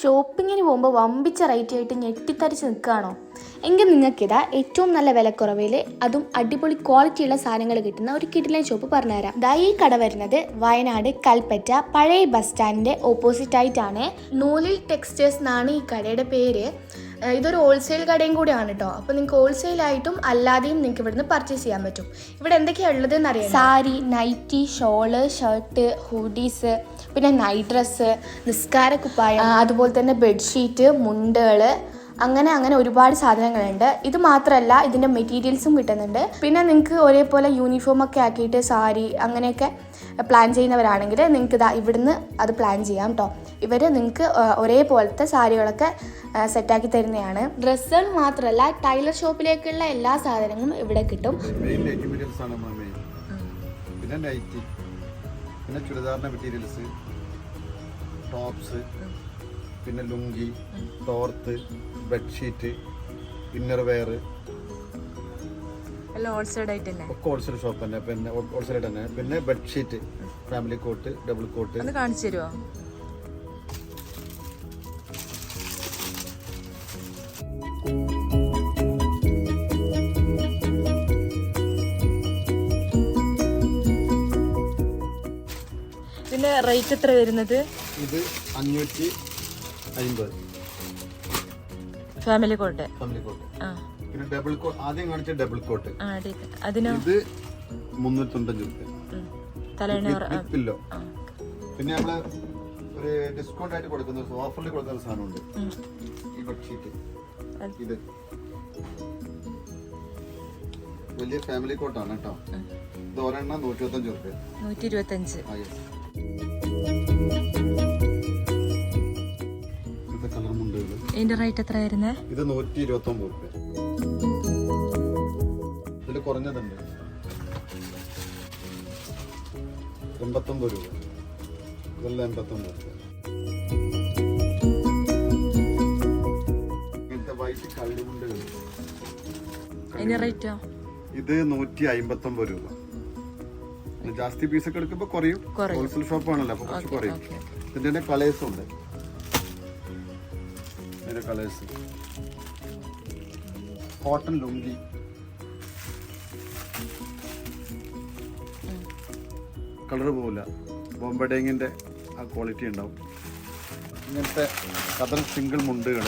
ഷോപ്പിങ്ങിന് പോകുമ്പോൾ വമ്പിച്ച റേറ്റ് ആയിട്ട് ഞെട്ടിത്തരിച്ച് നിൽക്കുകയാണോ? എങ്കിൽ നിങ്ങൾക്കിതാ ഏറ്റവും നല്ല വിലക്കുറവിൽ അതും അടിപൊളി ക്വാളിറ്റിയുള്ള സാധനങ്ങൾ കിട്ടുന്ന ഒരു കിഡിലൻ ഷോപ്പ് പറഞ്ഞുതരാം. ദാ ഈ കട വരുന്നത് വയനാട് കൽപ്പറ്റ പഴയ ബസ് സ്റ്റാൻഡിന്റെ ഓപ്പോസിറ്റ് ആയിട്ടാണ്. നൂലിൽ ടെക്സ്റ്റേഴ്സ് എന്നാണ് ഈ കടയുടെ പേര്. ഇതൊരു ഹോൾസെയിൽ കടയും കൂടിയാണ് കേട്ടോ അപ്പോൾ നിങ്ങൾക്ക് ഹോൾസെയിലായിട്ടും അല്ലാതെയും നിങ്ങൾക്ക് ഇവിടുന്ന് പർച്ചേസ് ചെയ്യാൻ പറ്റും. ഇവിടെ എന്തൊക്കെയാണ് ഉള്ളത് എന്നറിയാം sari nighty shawl shirt hoodies പിന്നെ നൈറ്റ് ഡ്രസ്സ് നിസ്കാര കുപ്പായം അതുപോലെ തന്നെ ബെഡ്ഷീറ്റ് മുണ്ടുകൾ അങ്ങനെ അങ്ങനെ ഒരുപാട് സാധനങ്ങളുണ്ട്. ഇത് മാത്രമല്ല ഇതിന്റെ മെറ്റീരിയൽസും കിട്ടുന്നുണ്ട്. പിന്നെ നിങ്ങൾക്ക് ഒരേപോലെ യൂണിഫോം ഒക്കെ ആക്കിയിട്ട് സാരി അങ്ങനെയൊക്കെ പ്ലാൻ ചെയ്യുന്നവരാണെങ്കിൽ നിങ്ങൾക്ക് ഇതാ ഇവിടുന്ന് അത് പ്ലാൻ ചെയ്യാം കേട്ടോ ഇവർ നിങ്ങൾക്ക് ഒരേപോലത്തെ സാരികളൊക്കെ സെറ്റാക്കി തരുന്നതാണ്. ഡ്രസ്സുകൾ മാത്രമല്ല ടൈലർ ഷോപ്പിലേക്കുള്ള എല്ലാ സാധനങ്ങളും ഇവിടെ കിട്ടും. പിന്നെ നൈറ്റി പിന്നെ ചുരിദാറിന്റെ മെറ്റീരിയൽസ് ടോപ്സ് പിന്നെ ലുങ്കി തോർത്ത് ബെഡ്ഷീറ്റ് ഇന്നർ വെയർ ഹോൾസെയിൽ ഒക്കെ ഷോപ്പ് തന്നെ. പിന്നെ ഹോൾസെയിൽ തന്നെ. പിന്നെ bedsheet family cot double cot കാണിച്ചു തരുമോ റേറ്റ് എത്ര വരുന്നത്? ഇത് അഞ്ഞൂറ്റി അമ്പത് ഫാമിലി കോട്ട് ഫാമിലി കോട്ട് പിന്നെ ഡബിൾ കോട്ട് ആദ്യം കാണിച്ച ഡബിൾ കോട്ട് അതിനോ? ഇത് മുന്നൂറ്റൊമ്പത് രൂപ. പില്ലോ. പിന്നെ നമ്മൾ ഒരു ഡിസ്കൗണ്ട് ആയിട്ട് കൊടുക്കുന്ന ഓഫറിൽ കൊടുക്കുന്ന സാധനമുണ്ട്. ഈ ബെഡ്ഷീറ്റ് ഇത്. വലിയ ഫാമിലി കോട്ടാണ് കേട്ടോ. ഇത് ഒരെണ്ണം നൂറ്റി ഇരുപത്തഞ്ച് റുപ്യ നൂറ്റി ഇരുപത്തഞ്ച് ഇതിന്റെ റേറ്റ് എത്ര ഇത്. നൂറ്റി ഇരുപത്തി ഒമ്പത് റുപ്യ ഇതിൽ കുറഞ്ഞതുണ്ട്. എൺപത്തൊമ്പത് രൂപ. ഇതെല്ലാം എൺപത്തൊമ്പത് രൂപ ഇങ്ങനത്തെ വൈറ്റ് കള്ളിമുണ്ട് അതിന്റെ റേറ്റോ ഇത് നൂറ്റി അമ്പത്തി ഒമ്പത് രൂപ. ജാസ്തി പീസ് ഒക്കെ എടുക്കുമ്പോ കുറയും. ഹോൾസെയിൽ ഷോപ്പ് ആണല്ലോ അപ്പൊ കുറച്ച് കുറയും. ഇതിന്റെ തന്നെ കളേഴ്സ് ഉണ്ട്. ഇതിന്റെ കളേഴ്സ്. കോട്ടൺ ലുങ്കി. കളർ പോവില്ല. ബോംബഡേങ്ങിന്റെ ആ ക്വാളിറ്റി ഉണ്ടാവും. ഇങ്ങനത്തെ കഥൽ സിംഗിൾ മുണ്ടുകൾ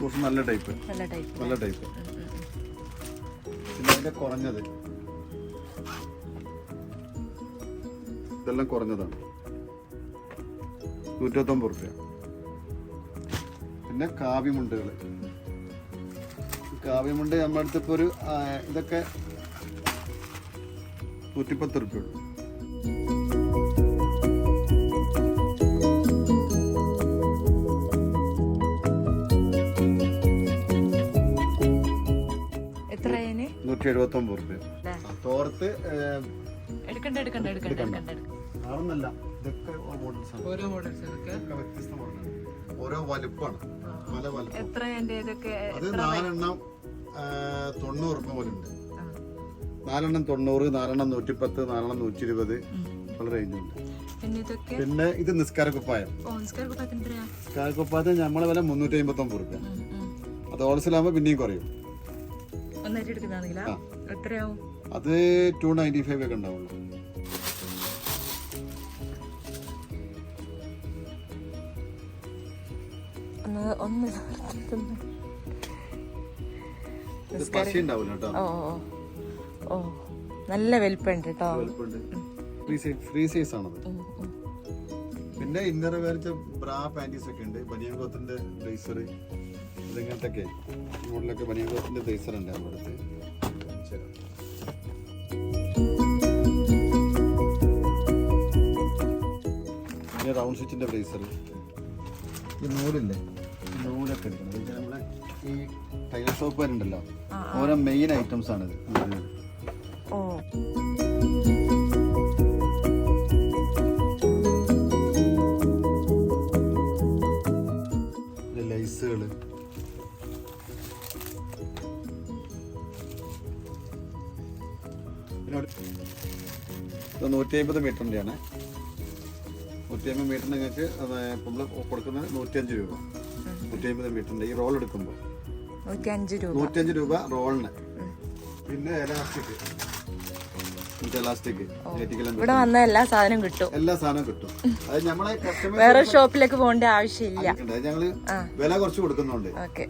കുറച്ച് നല്ല ടൈപ്പ്. നല്ല ടൈപ്പ്. ടൈപ്പ് കുറഞ്ഞത്. ഇതെല്ലാം കുറഞ്ഞതാണ്. നൂറ്റത്തൊമ്പത് റുപ്യ. പിന്നെ കാവ്യമുണ്ടുകൾ കാവ്യമുണ്ട് നമ്മുടെ അടുത്തപ്പോൾ ഒരു ഇതൊക്കെ നൂറ്റിപ്പത്ത് റുപ്യ ഉള്ളൂ. അതിന് എഴുപത്തി ഒമ്പത് റുപ്യ? തോർത്ത് എടുക്കണ്ട എടുക്കണ്ട എടുക്കണ്ട എടുക്കണ്ട. ആണെന്നല്ല ഇതൊക്കെ ഓരോ മോഡൽസ് വ്യത്യസ്ത മോഡലാണ് ഓരോ വലുപ്പമാണ് പല വലുപ്പം എത്ര അത് നാലെണ്ണം തൊണ്ണൂറ് റുപ്യ പോലെ ഉണ്ട്. നാലെണ്ണം തൊണ്ണൂറ് നാലെണ്ണം നൂറ്റിപ്പത്ത് നാലെണ്ണം നൂറ്റി ഇരുപത് റേഞ്ച് ഉണ്ട്. പിന്നെ പിന്നെ ഇത് നിസ്കാര കുപ്പായം. ഓ നിസ്കാര കുപ്പായത്തിന് ഞമ്മളെ നമ്മളെ വില മുന്നൂറ്റി അമ്പത്തി ഒമ്പത് റുപ്യ. അത് ഹോൾസെയിൽ ആകുമ്പോൾ പിന്നെയും കുറയും. ഒന്നായിട്ട്. എത്രയാവും? അത് ടു നയന്റി ഫൈവ് ഒക്കെ ഉണ്ടാവുള്ളൂ. ഒന്ന് ഓ ഓ നല്ല വലിപ്പുണ്ട് കേട്ടോ. ഫ്രീ സൈസ് ആണത്. പിന്നെ ഇന്നർ വേറെ ബ്രാ പാന്റീസ് ഒക്കെ ഉണ്ട്. ബനിയൻ കോത്തിന്റെ ബ്ലേസർ ഇതിങ്ങനത്തെ ഒക്കെ മോഡലൊക്കെ ബനിയൻ കോത്തിന്റെ ബ്ലേസർ ഉണ്ട് നമ്മുടെ അടുത്ത്. പിന്നെ റൗണ്ട് സ്വിച്ചിന്റെ ബ്ലേസർ ഈ നൂലില്ലേ? നൂലൊക്കെ എടുക്കണം. നമ്മളെ ഈ സോപ്പ് ഷോപ്പുകാരുണ്ടല്ലോ ഓരോ മെയിൻ ഐറ്റംസ് ആണിത്. ഓ. നൂറ്റി അമ്പത് മീറ്ററിന്റെയാണ് നൂറ്റി അമ്പത് മീറ്ററിന് നിങ്ങൾക്ക് നമ്മൾ കൊടുക്കുന്നത് നൂറ്റിയഞ്ച് രൂപ. നൂറ്റി അമ്പത് മീറ്ററിന്റെ ഈ റോൾ എടുക്കുമ്പോൾ. നൂറ്റിയഞ്ച് രൂപ. റോളിന് പിന്നെ എലാസ്റ്റിക് ഇവിടെ വന്ന എല്ലാ സാധനവും കിട്ടും. എല്ലാ സാധനവും കിട്ടും. അത് നമ്മളെ കസ്റ്റമേഴ്സ് വേറെ ഷോപ്പിലേക്ക് പോകേണ്ട ആവശ്യമില്ല. ഞങ്ങൾ വില കുറച്ച് കൊടുക്കുന്നുണ്ട്. ഓക്കെ.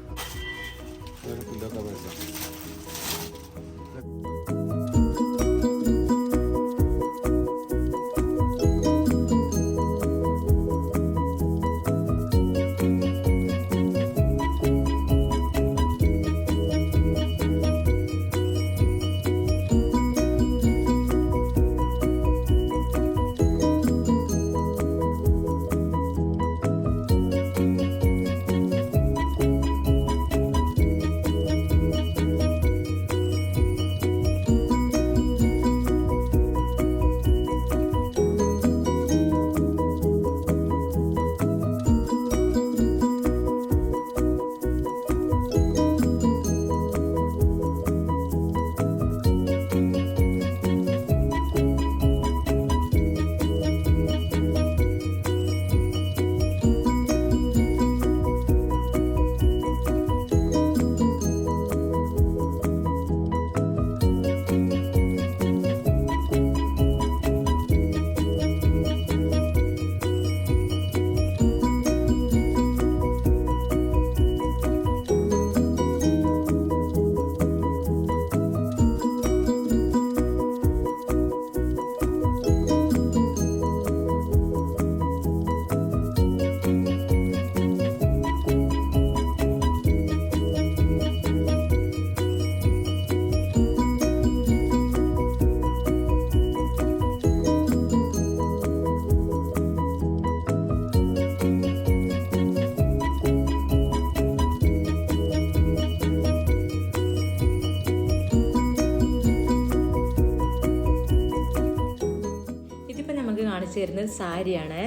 തരുന്നത് സാരിയാണ്.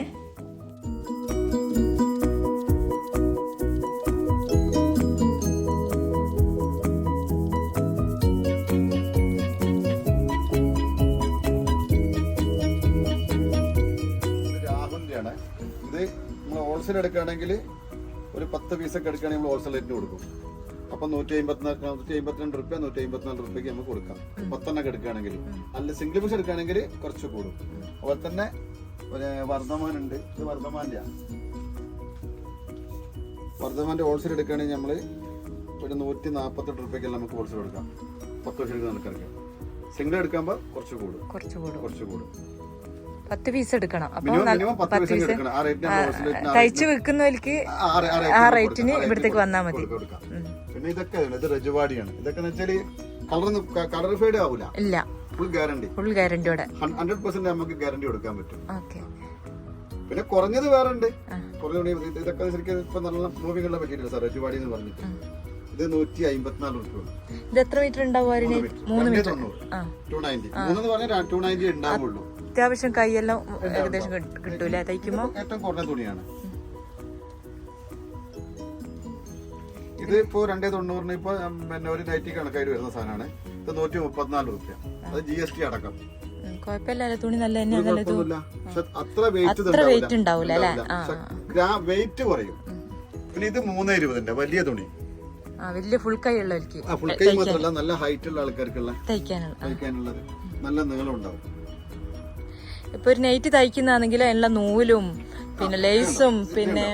ഹോൾസെയിൽ എടുക്കുകയാണെങ്കിൽ ഒരു പത്ത് പീസൊക്കെ എടുക്കുകയാണെങ്കിൽ നമ്മൾ ഹോൾസെയിൽ റേറ്റിന് കൊടുക്കും. അപ്പൊ നൂറ്റി അമ്പത്തിനാല് നൂറ്റി അമ്പത്തിരണ്ട് റുപ്യ നൂറ്റി അമ്പത്തിനാല് റുപ്യക്ക് നമുക്ക് കൊടുക്കാം. പത്തെണ്ണൊക്കെ എടുക്കുകയാണെങ്കിൽ. അല്ല സിംഗിൾ പീസ് എടുക്കുകയാണെങ്കിൽ കുറച്ച് കൂടും. അതുപോലെ തന്നെ ഒരു വർദ്ധമാൻ ഉണ്ട് ഇത് വർദ്ധമാന്റെ വർദ്ധമാന്റെ ഹോൾസെയിൽ എടുക്കുകയാണെങ്കിൽ നമ്മൾ ഒരു നൂറ്റി നാൽപ്പത്തെട്ട് റുപ്യക്കെല്ലാം നമുക്ക് ഹോൾസെയിൽ എടുക്കാം. പത്ത് വർഷം എടുക്കുന്ന ആൾക്കാർക്ക് സിംഗിൾ എടുക്കുമ്പോൾ കുറച്ച് കൂടും. കുറച്ച് കൂടും. കുറച്ച് കൂടും. പത്ത് പീസ് എടുക്കണം. അപ്പോൾ പത്ത് പീസ് തയ്ച്ചു വെക്കുന്നവർക്ക് ആ, ആ റേ- ആ ആ റേറ്റിന് ഇവിടത്തേക്ക് റേറ്റിന് വന്നാ മതി. പിന്നെ ഇതൊക്കെ. ഇത് രജവാടിയാണ്. ഇതൊക്കെ കളർ കളർ ഫേഡ് ആവൂല. ഇല്ല. ഫുൾ ഗ്യാരണ്ടി ഫുൾ ഗ്യാരണ്ടിയോടെ ഹൺഡ്രഡ് പെർസെന്റ് നമുക്ക് ഗ്യാരണ്ടി കൊടുക്കാൻ പറ്റും. ഓക്കെ. പിന്നെ കുറഞ്ഞത് വേറെ ഉണ്ട് കുറഞ്ഞത് ഇതൊക്കെ ശരിക്കും ഇപ്പൊ നല്ല മൂവിംഗ് ഉള്ള പറ്റിയിട്ടില്ല സാർ രജവാടി എന്ന് പറഞ്ഞിട്ട്. ഇത് നൂറ്റി അമ്പത്തിനാല് റുപ്യ ഇത് എത്ര മീറ്റർ ഉണ്ടാവും മൂന്ന് മീറ്റർ ടു നയന്റി മൂന്നെന്ന് പറഞ്ഞാൽ ടു നയന്റി ഉണ്ടാവുള്ളൂ. അത്യാവശ്യം കൈയെല്ലാം ഏകദേശം കിട്ട- കിട്ടൂല തയ്ക്കുമ്പോ? ഏറ്റവും കുറഞ്ഞ തുണിയാണ്. ഇത് ഇപ്പോ രണ്ടേ തൊണ്ണൂറിന് ഇപ്പൊ പിന്നെ ഒരു നൈറ്റി കണക്കായിട്ട് വരുന്ന സാധനമാണ്. ഇത് നൂറ്റി മുപ്പത്തിനാല് റുപ്യ. അത് ജി എസ് ടി അടക്കം. കുഴപ്പമില്ലല്ലോ തുണി നല്ല തന്നെ അത്ര വെയിറ്റ് ഉണ്ടാവില്ല വെയിറ്റ് കുറയും. പിന്നെ ഇത് മൂന്ന് ഇരുപതിന്റെ വലിയ തുണി. വലിയ ഫുൾ കൈ ഉള്ളവർക്ക് ഫുൾ കൈ മാത്രമല്ല നല്ല ഹൈറ്റ് ഉള്ള ആൾക്കാർക്കുള്ള തയ്ക്കാനുള്ള തയ്ക്കാനുള്ളത്. നല്ല നീളം ഉണ്ടാവും. ഇപ്പൊ ഒരു നൈറ്റ് തയ്ക്കുന്നതാണെങ്കിൽ എല്ലാ നൂലും പിന്നെ ലേസും പിന്നെ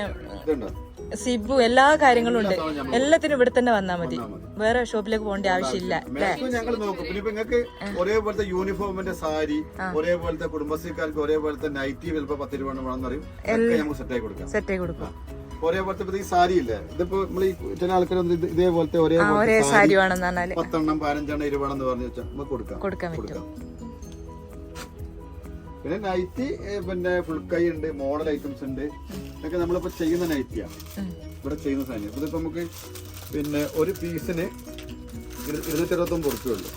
സിബു എല്ലാ കാര്യങ്ങളും ഉണ്ട്. എല്ലാത്തിനും ഇവിടെ തന്നെ വന്നാൽ മതി. വേറെ ഷോപ്പിലേക്ക് പോകേണ്ട ആവശ്യമില്ല. ഞങ്ങൾ നോക്കും. പിന്നെ ഇപ്പൊ നിങ്ങൾക്ക് ഒരേപോലത്തെ യൂണിഫോമിന്റെ സാരി ഒരേപോലത്തെ കുടുംബശ്രീക്കാർക്ക് ഒരേപോലത്തെ നൈറ്റി ചിലപ്പോ പത്ത് രൂപ പറയും. നമുക്ക് സെറ്റ് ആയി കൊടുക്കാം. സെറ്റ് ആയി കൊടുക്കും. ഒരേപോലത്തെ ഈ സാരി ഇല്ലേ? ഇതിപ്പോ നമ്മൾ ഈ ചില ആൾക്കാർ ഇതേപോലത്തെ ഒരേ സാരി പത്തെണ്ണം പതിനഞ്ചെണ്ണം ഇരുപതെണ്ണം എന്ന് പറഞ്ഞു വെച്ചാൽ നമുക്ക് കൊടുക്കാം. കൊടുക്കാം. പിന്നെ നൈറ്റി പിന്നെ ഫുൾ കൈ ഉണ്ട് മോഡൽ ഐറ്റംസ് ഉണ്ട്. ഇതൊക്കെ നമ്മളിപ്പോ ചെയ്യുന്ന നൈറ്റിയാണ്. ഇവിടെ ചെയ്യുന്ന സാധനം. ഇതിപ്പോ നമുക്ക് പിന്നെ ഒരു പീസിന് ഇരുന്നൂറ്റി അറുപത്തൊമ്പത് ഉറുപ്പുള്ളൂ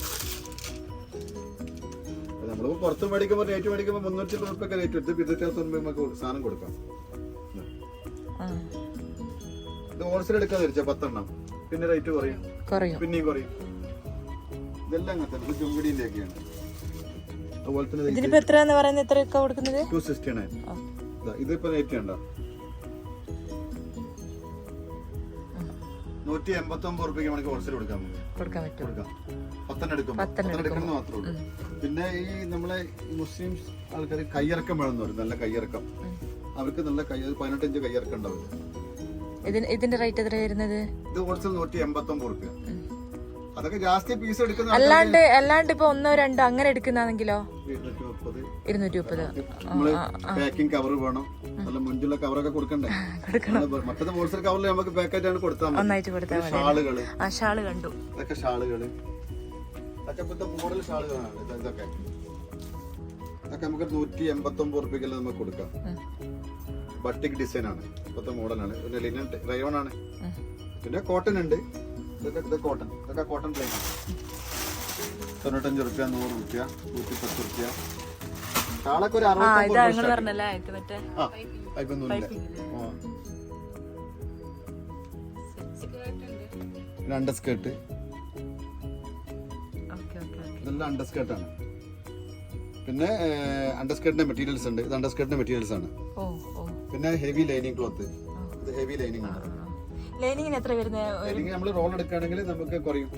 നമ്മളിപ്പോ പുറത്ത് മേടിക്കുമ്പോൾ റേറ്റ് മേടിക്കുമ്പോൾ മുന്നൂറ്റി ഉറുപ്പൊക്കെ റേറ്റ് എടുത്ത് ഇരുന്നൂറ്റി അറുപത്തൊമ്പത് നമുക്ക് സാധനം കൊടുക്കാം. ഇത് ഹോൾസെയിൽ എടുക്കാൻ വെച്ചാൽ പത്തെണ്ണം. പിന്നെ റേറ്റ് കുറയും. പിന്നെയും കുറയും. ഇതെല്ലാം അങ്ങനത്തെ ചുങ്കിടിന്റെ ഒക്കെയാണ് അതുപോലെ തന്നെ ഇതിനിപ്പോ എത്രയാന്ന് പറയുന്നത്? എത്രയൊക്കെ കൊടുക്കുന്നത്? Two sixty nine. ഇതിപ്പോ റേറ്റ് ഉണ്ടോ നൂറ്റി എൺപത്തി ഒമ്പത് റുപ്യക്ക് നമുക്ക് ഹോൾസെയിൽ കൊടുക്കാൻ കൊടുക്കാൻ പറ്റും. കൊടുക്കാം. പത്തെണ്ണം എടുക്കും പത്തെണ്ണം പത്തെണ്ണം എടുക്കണം മാത്രമേ ഉള്ളൂ. പിന്നെ ഈ നമ്മളെ മുസ്ലിം ആൾക്കാർ കയ്യിറക്കം വേണമെന്ന് പറയും. നല്ല കയ്യിറക്കം. അവർക്ക് നല്ല കൈ പതിനെട്ടഞ്ച് കയ്യിറക്കം ഉണ്ടാവില്ല. ഇതിന്റെ റേറ്റ് എത്ര വരുന്നത്? ഇത് ഹോൾസെയിൽ നൂറ്റി എൺപത്തി ഒമ്പത് റുപ്യ. അല്ലാണ്ട് അല്ലാണ്ട് ഇപ്പൊ ഒന്നോ രണ്ടോ അങ്ങനെ എടുക്കുന്നാണെങ്കിലോ ഇരുന്നൂറ്റി മുപ്പത് പാക്കിംഗ് കവർ വേണം. നല്ല കവറൊക്കെ കൊടുക്കണ്ടേ? കവറിൽ നമുക്ക് കൊടുത്താൽ ഒന്നായിട്ട് കൊടുത്താൽ മതി. ഷാളുകൾ. ആ ഷാൾ കണ്ടു. ഇതൊക്കെ ഷാളുകൾ. ഇതൊക്കെ ഇപ്പോഴത്തെ മോഡൽ ഷാളുകളാണ് ഇത്. ഇതൊക്കെ. ഇതൊക്കെ നമുക്ക് നൂറ്റി എൺപത്തി ഒമ്പത് റുപ്യക്കെല്ലാം നമുക്ക് കൊടുക്കാം. ബട്ടിക് ഡിസൈൻ ആണ്. ഇപ്പോഴത്തെ മോഡലാണ് പിന്നെ ലിനൻ റയോൺ ആണ്. പിന്നെ കോട്ടൺ ഉണ്ട്. ഇതൊക്കെ ഇത് കോട്ടൺ ഇതൊക്കെ കോട്ടൺ പ്ലെയിൻ തൊണ്ണൂറ്റഞ്ച് റുപ്യ നൂറ് റുപ്യ നൂറ്റി പത്ത് റുപ്യ ഷാളൊക്കെ ഒരു അറുപത്തി ആ പൈപ്പൊന്നുമില്ല പിന്നെ under skirt okay okay okay ഇതെല്ലാം അണ്ടർ സ്കേർട്ടാണ് പിന്നെ അണ്ടർ സ്കേർട്ടിന്റെ മെറ്റീരിയൽസ് ഉണ്ട്. ഇത് അണ്ടർ സ്കേർട്ടിന്റെ മെറ്റീരിയൽസ് ആണ്. പിന്നെ ഹെവി ലൈനിങ് ക്ലോത്ത് ഇത് ഹെവി ലൈനിങ് ആണ്. ലൈനിങ്ങിന് എത്ര വരുന്നത് നമ്മൾ റോൾ എടുക്കുകയാണെങ്കിൽ നമുക്ക് കുറയും.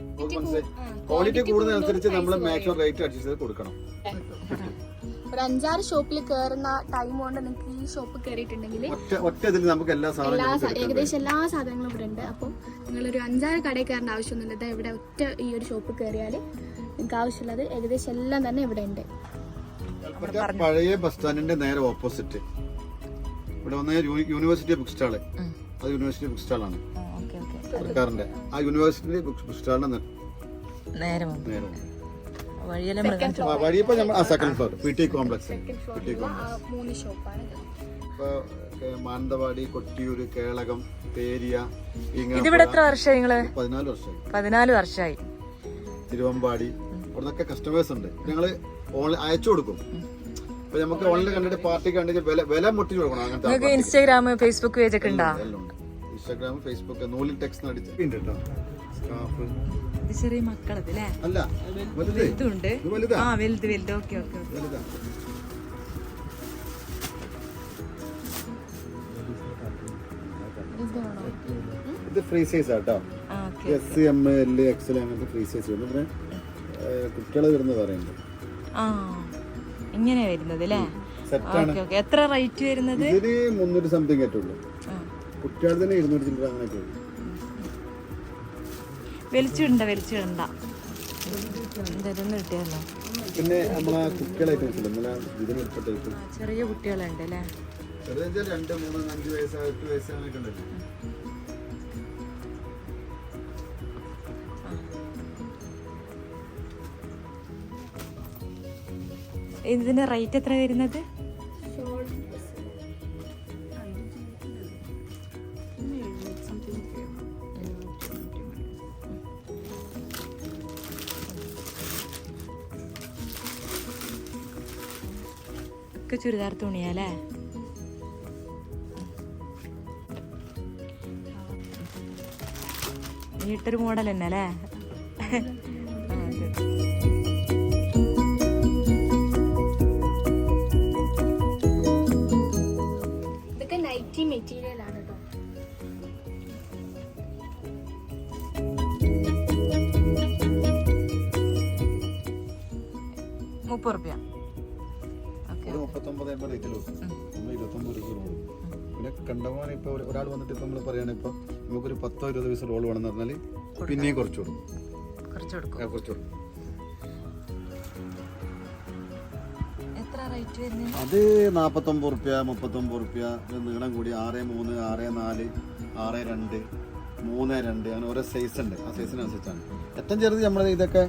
ക്വാളിറ്റി കൂടുന്നതനുസരിച്ച് നമ്മൾ മാക്സിമം റേറ്റ് അഡ്ജസ്റ്റ് ചെയ്ത് കൊടുക്കണം. ഒരു അഞ്ചാറ് ഷോപ്പിൽ കയറുന്ന ടൈം കൊണ്ട് നിങ്ങൾക്ക് ഈ ഷോപ്പ് കയറിയിട്ടുണ്ടെങ്കിൽ ഒറ്റ ഇതിൽ നമുക്ക് എല്ലാ സാധനങ്ങളും ഏകദേശം എല്ലാ സാധനങ്ങളും ഇവിടെ ഉണ്ട്. അപ്പം നിങ്ങളൊരു അഞ്ചാറ് കടയിൽ കയറേണ്ട ആവശ്യമൊന്നുമില്ല. ദാ ഇവിടെ ഒറ്റ ഈ ഒരു ഷോപ്പ് കയറിയാൽ നിങ്ങൾക്ക് ആവശ്യമുള്ളത് ഏകദേശം എല്ലാം തന്നെ ഇവിടെ ഉണ്ട്. പഴയ ബസ് സ്റ്റാൻഡിന്റെ നേരെ ഓപ്പോസിറ്റ് ഇവിടെ വന്ന യൂണിവേഴ്സിറ്റി ബുക്ക് സ്റ്റാൾ അത് യൂണിവേഴ്സിറ്റി ബുക്ക് സ്റ്റാളാണ് സർക്കാരിന്റെ ആ യൂണിവേഴ്സിറ്റി ബുക്ക് സ്റ്റാളിന്റെ നേരം വഴിയെല്ലാം മൃഗം നമ്മൾ ആ second floor P T complex P T ആ കോംപ്ലക്സ് മൂന്ന് ഷോപ്പാണ് ഇപ്പൊ ഏ, മാനന്തവാടി കൊട്ടിയൂര് കേളകം പേരിയ ഇതിവിടെ എത്ര വർഷമായി നിങ്ങൾ? പതിനാല് വർഷമായി പതിനാല് വർഷമായി തിരുവമ്പാടി. അവിടുന്നൊക്കെ കസ്റ്റമേഴ്സ് ഉണ്ട്. ഞങ്ങൾ ഓൺലൈൻ അയച്ചു കൊടുക്കും. അപ്പൊ നമുക്ക് ഓൺലൈൻ കണ്ടിട്ട് പാർട്ടി കണ്ടിട്ട് വില വില മുട്ടി കൊടുക്കണം അങ്ങനത്തെ ഇൻസ്റ്റാഗ്രാം ഫേസ്ബുക്ക് പേജ് ഒക്കെ ഉണ്ടോ? എല്ലാം ഉണ്ട്. ഇൻസ്റ്റാഗ്രാം ഫേസ്ബുക്ക് നൂലിൽ ടെക്സ്റ്റ് അടിച്ച്. ഉണ്ട് കേട്ടോ സ്കാർഫ് ഇത് ചെറിയ മക്കളത് അല്ലേ അല്ല വലുത്. ഇതുണ്ട് ഇത് വലുതാ? ആ വലുത് വലുത്. ഓക്കെ ഓക്കെ വലുതാ? ഇത് ഫ്രീ സൈസ് ആട്ടോ എസ് എം എൽ എക്സൽ അങ്ങനത്തെ ഫ്രീ സൈസ് വരും പിന്നെ കുട്ടികളെ വരുന്നത് പറയുന്നത്. ആ ഇങ്ങനെ വരുന്നത് അല്ലേ സെറ്റാണ് ഓക്കെ ഓക്കെ. എത്ര റേറ്റ് വരുന്നത്? ഇതിന് മുന്നൂറ് സംതിങ് ആയിട്ടുള്ളൂ ആ. കുട്ടികൾ തന്നെ ഇരുന്നൂറ്റി ചില്ലറ അങ്ങനെ വലിച്ചിടണ്ട ഇതൊന്നും കിട്ടിയല്ലോ പിന്നെ നമ്മളെ ഇതിന് ആ, ചെറിയ കുട്ടികളുണ്ട് അല്ലേ? ചെറുതെന്ന് വെച്ചാൽ രണ്ട് മൂന്ന് അഞ്ച് വയസ്സ് എട്ട് വയസ്സ് അങ്ങനെയൊക്കെ ഉണ്ടല്ലോ? ഇതിന്റെ റേറ്റ് എത്ര വരുന്നത്? ഒക്കെ ചുരിദാർ തുണിയല്ലേ? നീട്ടൊരു മോഡൽ തന്നെ അല്ലേ ഇതൊക്കെ നൈറ്റി മെറ്റീരിയൽ ആണ് കേട്ടോ മുപ്പത് റുപ്യ. മുപ്പത്തൊമ്പത് എൺപത് റേറ്റിൽ വെക്കും നമ്മൾ ഇരുപത്തൊമ്പത് രൂപ റോൾ പിന്നെ കണ്ടമാനം ഇപ്പൊ ഒരാൾ വന്നിട്ട് ഇപ്പൊ നമ്മൾ പറയുകയാണെങ്കിൽ ഇപ്പൊ നമുക്കൊരു പത്തോ ഇരുപത് പൈസ റോൾ വേണമെന്ന് പറഞ്ഞാൽ പിന്നെയും കുറച്ച് കൊടുക്കും. കുറച്ച് കൊടുക്കും. കുറച്ച് അത് നാപ്പത്തൊമ്പത് റുപ്യ മുപ്പത്തൊമ്പത് റുപ്യ നീളം കൂടി ആറ് മൂന്ന് ആറ് നാല് ആറ് രണ്ട് മൂന്ന് രണ്ട് അങ്ങനെ ഓരോ സൈസ് ഉണ്ട്. ആ സൈസിനനുസരിച്ചാണ് ഏറ്റവും ചെറുത് നമ്മൾ ഇതൊക്കെ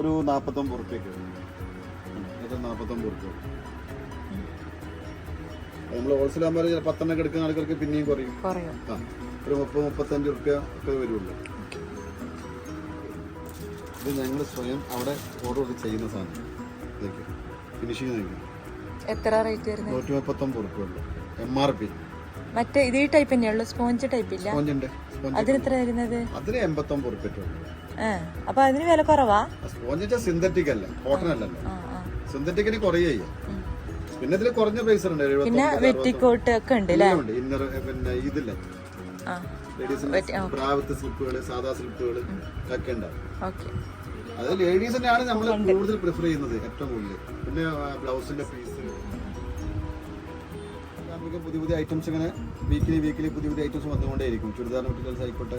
ഒരു നാൽപ്പത്തൊമ്പത് റുപ്യൊക്കെ. ഏറ്റവും നാൽപ്പത്തൊമ്പത് റുപ്യ നമ്മൾ ഹോൾസെയിൽ ആകുമ്പോൾ പത്തെണ്ണൊക്കെ എടുക്കുന്ന ആൾക്കാർക്ക് പിന്നെയും കുറയും. ആ ഒരു മുപ്പത് മുപ്പത്തഞ്ച് റുപ്യ ഒക്കെ വരുള്ളൂ. ഇത് ഞങ്ങൾ സ്വയം അവിടെ ഓർഡർ ചെയ്യുന്ന സാധനം. ഇതൊക്കെ. ഫിനിഷിങ് നോക്കി എത്ര റേറ്റ് വരുന്നത് നൂറ്റി മുപ്പത്തൊമ്പത് റുപ്യ ഉള്ളൂ. എം ആർ പി മറ്റേ ഇതേ ടൈപ്പ് തന്നെയുള്ളൂ സ്പോഞ്ച് ടൈപ്പ് ഇല്ല? അതിന് എത്ര വരുന്നത്? അതിന് എൺപത്തൊമ്പത് റുപ്യ അപ്പൊ അതിന് വില കുറവാ? സ്പോഞ്ച് സിന്തറ്റിക് അല്ല. കോട്ടൺ അല്ലല്ലോ. സിന്തറ്റിക്കിന് കുറേ ചെയ്യും പിന്നെ ഇതിൽ കുറഞ്ഞ പൈസ ഉണ്ട് പിന്നെ വെറ്റിക്കോട്ട് ഒക്കെ ഉണ്ട് അല്ലേ? ഇന്നർ പിന്നെ ഇതില്ലേ? പ്രാവത്ത് സ്ലിപ്പുകൾ സാധാ സ്ലിപ്പുകൾ ഒക്കെ ഉണ്ടാവും അത് തന്നെയാണ് നമ്മൾ കൂടുതൽ പ്രിഫർ ചെയ്യുന്നത് ഏറ്റവും കൂടുതൽ. പിന്നെ ബ്ലൗസിന്റെ പീസ് നമുക്ക് പുതിയ പുതിയ ഐറ്റംസ് ഇങ്ങനെ വീക്കിലി വീക്കിലി പുതിയ പുതിയ ഐറ്റംസ് വന്നുകൊണ്ടേയിരിക്കും. ചുരിദാർ മെറ്റീരിയൽസ് ആയിക്കോട്ടെ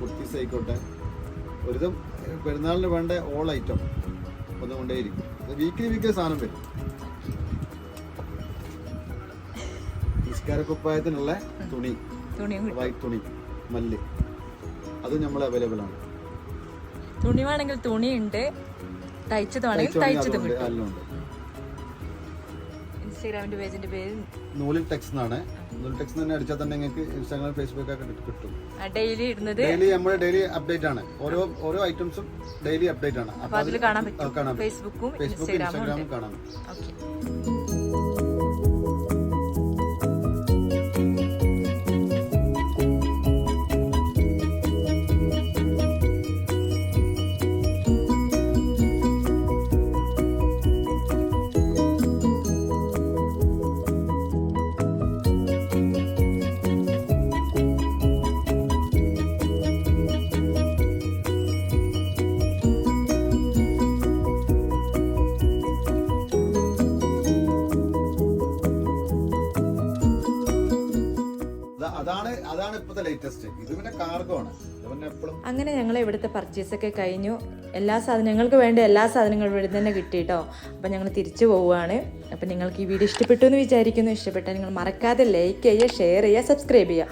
കുർത്തീസ് ആയിക്കോട്ടെ. ഒരുതും പെരുന്നാളിന് വേണ്ട ഓൾ ഐറ്റം വന്നുകൊണ്ടേയിരിക്കും. വീക്കിലി വീക്കിലി സാധനം വരും. നിസ്കാരക്കുപ്പായത്തിനുള്ള തുണി. വൈറ്റ് തുണി മല്ല്. അതും നമ്മൾ അവൈലബിൾ ആണ്. തുണി വേണമെങ്കിൽ തുണി ഉണ്ട്. തയ്ച്ചത് വേണമെങ്കിൽ തയ്ച്ചതും ഇൻസ്റ്റാഗ്രാമിന്റെ പേജിന്റെ പേര് നൂലിൽ ടെക്സ് എന്നാണ്. നൂലിൽ ടെക്സ് തന്നെ അടിച്ചാൽ തന്നെ നിങ്ങൾക്ക് ഇൻസ്റ്റാഗ്രാം ഫേസ്ബുക്ക് ഒക്കെ കിട്ടും- ഡെയിലി ഇടുന്നത് ഡെയിലി നമ്മുടെ ഡെയിലി അപ്ഡേറ്റ് ആണ്. ഓരോ ഓരോ ഐറ്റംസും ഡെയിലി അപ്ഡേറ്റ് ആണ്. അപ്പൊ അതിൽ കാണാൻ പറ്റും. ഫേസ്ബുക്കും ഇൻസ്റ്റാഗ്രാമും കാണാം ഓക്കെ ലേറ്റസ്റ്റ് കാർഗോ ആണ്. അങ്ങനെ ഞങ്ങൾ ഇവിടുത്തെ പർച്ചേസ് ഒക്കെ കഴിഞ്ഞു. എല്ലാ സാധനങ്ങൾക്ക് വേണ്ട എല്ലാ സാധനങ്ങളും ഇവിടെ തന്നെ കിട്ടി കേട്ടോ അപ്പം ഞങ്ങൾ തിരിച്ചു പോവുകയാണ്. അപ്പം നിങ്ങൾക്ക് ഈ വീഡിയോ ഇഷ്ടപ്പെട്ടു എന്ന് വിചാരിക്കുന്നു. ഇഷ്ടപ്പെട്ടാൽ നിങ്ങൾ മറക്കാതെ ലൈക്ക് ചെയ്യുക ഷെയർ ചെയ്യുക സബ്സ്ക്രൈബ് ചെയ്യുക.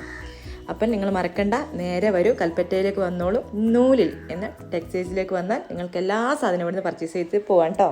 അപ്പം നിങ്ങൾ മറക്കണ്ട. നേരെ വരൂ. കൽപ്പറ്റയിലേക്ക് വന്നോളൂ. നൂലിൽ എന്ന ടെക്സ്റ്റൈൽസിലേക്ക് വന്നാൽ നിങ്ങൾക്ക് എല്ലാ സാധനവും ഇവിടുന്ന് പർച്ചേസ് ചെയ്ത് പോകാം കേട്ടോ